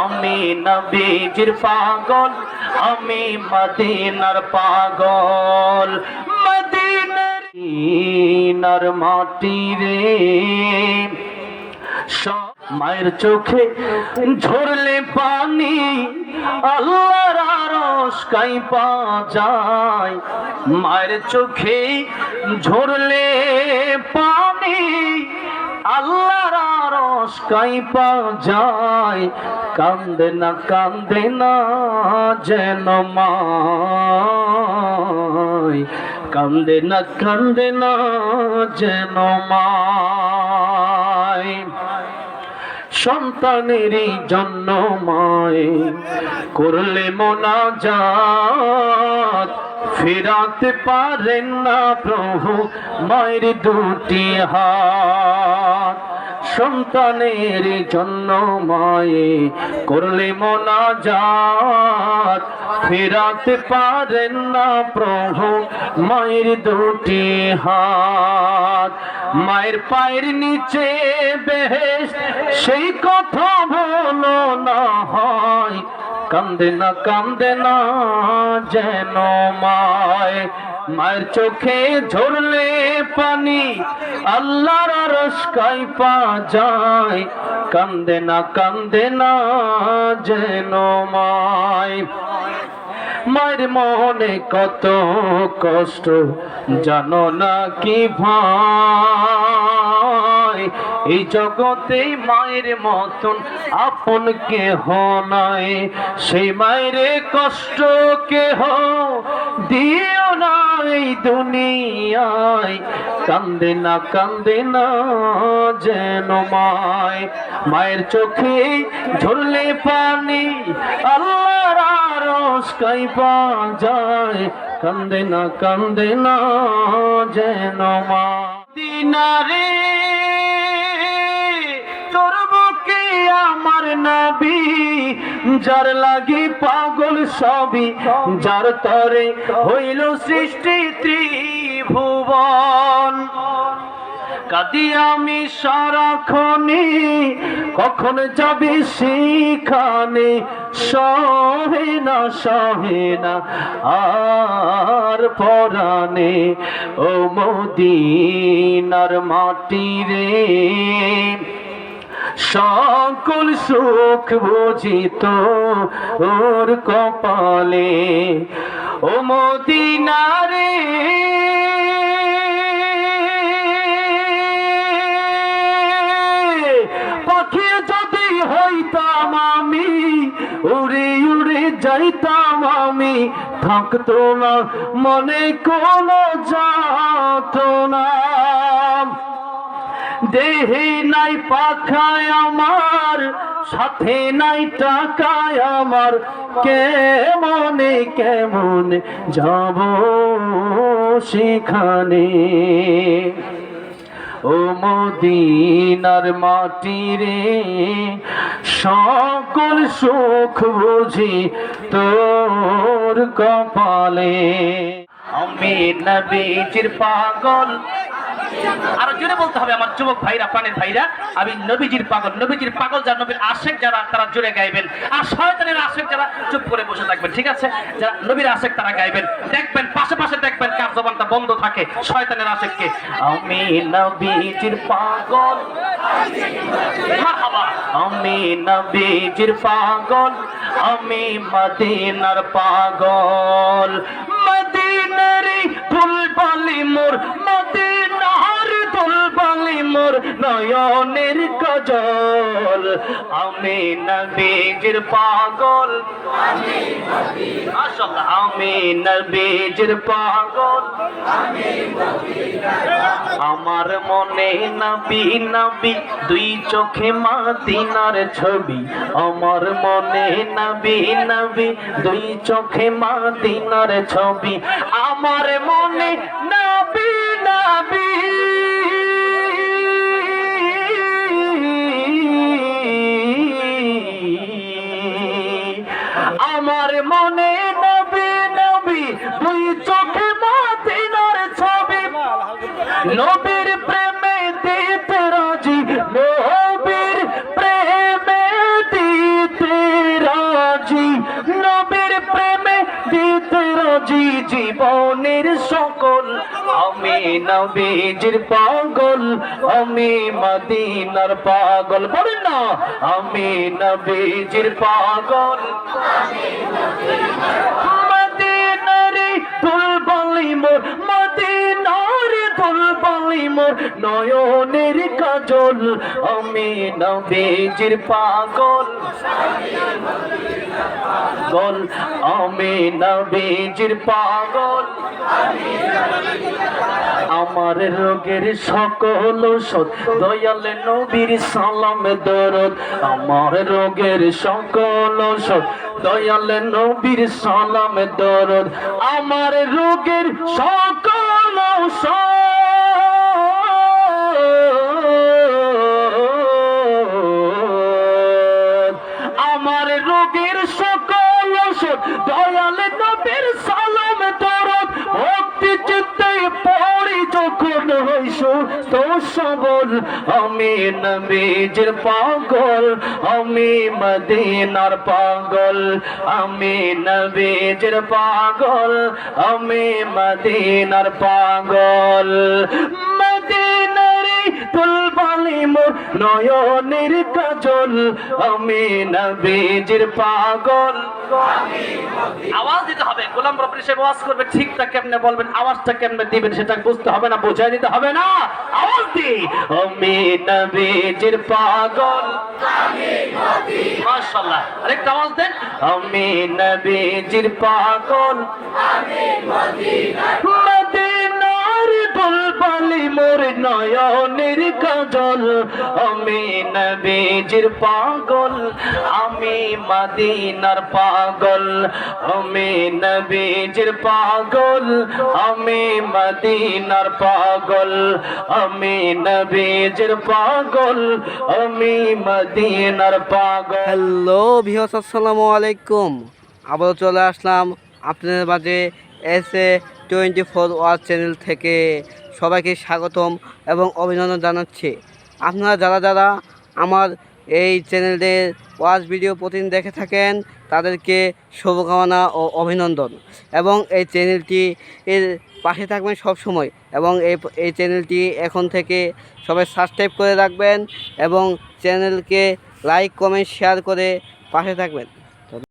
আমি নবীজির পাগল, আমি মদিনার পাগল। মদিনার মাটি রে মায়ের চোখে ঝরলে পানি, আল্লাহর আরশ কাইপা যায়। মায়ের চোখে ঝরলে পানি আল্লাহর আরশ কাইপা যায়, কান্দে না কান্দে না যেন মায়। কান্দে না কান্দে না যেন মায়। সন্তানেরই জন্য মায়, করলে মোনাজাত। ফেরাতে পারেন না প্রভু মায়ের দুটি হাত। সন্তানের জন্য মায়ে করলে মোনাজাত। ফেরাতে পারেন না প্রভু, মায়ের দুটি হাত। মায়ের পায়ের নিচে বেহেস সেই কথা বলো না হয়। কান্দে না কান্দে না যেন মায়। মায়ের চোখে ঝরলে পানি, আল্লাহর আরশ কাইপা যায়। কান্দে না কান্দে না যেন মায়। মায়ের মনে কত কষ্ট, জানো না কি ভাই এই জগতে মায়ের মতন আপন কেহ নাই। সেই মায়ের কষ্ট কেহ দিও না এই দুনিয়ায়। কান্দে না কান্দে না যেন মায়। মায়ের চোখে ঝরলে পানি আল্লাহর আরশ কাইপা যায়। কান্দে না কান্দে না যেন মা দিনারে তোর বুকে আমার নবী যার লাগি পাগল সবই যার তরে হইল সৃষ্টি ত্রিভুবন। কাদি আমি সারাক্ষণে, কখন যাবি সেখানে? সহে না সহে না, আর পরানে ও মদিনার মাটি রে, সকল সুখ বুঝিত ওর কপালে। ও মদিনারে আমি, উড়ে উড়ে যাইতাম আমি। থাকতো না, মনে কোনো যাত না। দেহে নাই পাখায় আমার, সাথে নাই টাকায় আমার। কেমনে কেমনে যাব সেখানে? ও মদিনার মাটি রে সকল সুখ বুঝি তোর কপালে। আমি নবীজির পাগল আরও জোরে বলতে হবে আমার যুবক ভাইরা, প্রাণের ভাইরা। আমি নবীজির পাগল নবীজির পাগল যারা, নবীর আশেক যারা, তারা জোরে গাইবেন। আর শয়তানের আশেক যারা, চুপ করে বসে থাকবেন, ঠিক আছে? যারা নবীর আশেক, তারা গাইবেন। দেখবেন, পাশে পাশে দেখবেন কার জবানটা বন্ধ থাকে শয়তানের আশেককে। আমি নবীজির পাগল। আমি নবীজির পাগল। আমি মদিনার পাগল। মদিনারি ফুলবালি মোর নয়নের কজল আমি নবীজির পাগল। আমি নবীজির পাগল। আমার মনে নবী নবী, দুই চোখে মাদিনার ছবি। আমার মনে নবী নবী, দুই চোখে মাদিনার ছবি। আমার মনে নবীর প্রেমে দিতে রাজি নবীর প্রেমে দিতে নবীর প্রেমে দিতে রাজি জীবনের সকল। আমি নবীজির পাগল আমি মদিনার পাগল। বলেন না আমি নবীজির পাগল। মদিনারে দুলবালি মোর মদিনারে দুলবালি মোর নয়নের কাজল, আমি নবীজির পাগল। পাগল, আমি নবীজির পাগল। আমার রোগের সকল ওষুধ দয়াল নবীর সালাম দরদ। আমার রোগের সকল ওষুধ দয়াল নবীর সালাম দরদ। আমার রোগের সকল ঔষধ সবল আমি নবীজির পাগল, আমি মদিনার পাগল, আমি নবীজির পাগল, আমি মদিনার পাগল। নয়নের কাজল, আমি নবীজির পাগল। আওয়াজ দিতে গোলাম রব্বি সে ওয়াজ করবে ঠিকটা কেমনে বলবেন, আওয়াজটা কেমনে দিবেন সেটা বুঝতে হবে না, বোঝাই দিতে হবে না। আওয়াজ দি। আমি নবীজির পাগল। মাশাআল্লাহ। আরেকটা আওয়াজ দেন। আমি নবীজির পাগল। আমি বুলবালি মোর নয়নের কাজল, আমি নবীজির পাগল, আমি মদিনার পাগল, আমি নবীজির পাগল, আমি মদিনার পাগল, আমি নবীজির পাগল, আমি মদিনার পাগল। হ্যালো ভিওস আসসালামু আলাইকুম। আবারও চলে আসলাম আপনাদের মাঝে S A twenty four war channel থেকে। সবাইকে স্বাগতম এবং অভিনন্দন জানাচ্ছি। আপনারা যারা যারা আমার এই চ্যানেলের ওয়াচ ভিডিও প্রতিদিন দেখে থাকেন, তাদেরকে শুভকামনা ও অভিনন্দন। এবং এই চ্যানেলটি এর পাশে থাকবেন সব সময় এবং এই এই চ্যানেলটি এখন থেকে সবাই সাবস্ক্রাইব করে রাখবেন এবং চ্যানেলকে লাইক, কমেন্ট, শেয়ার করে পাশে থাকবেন।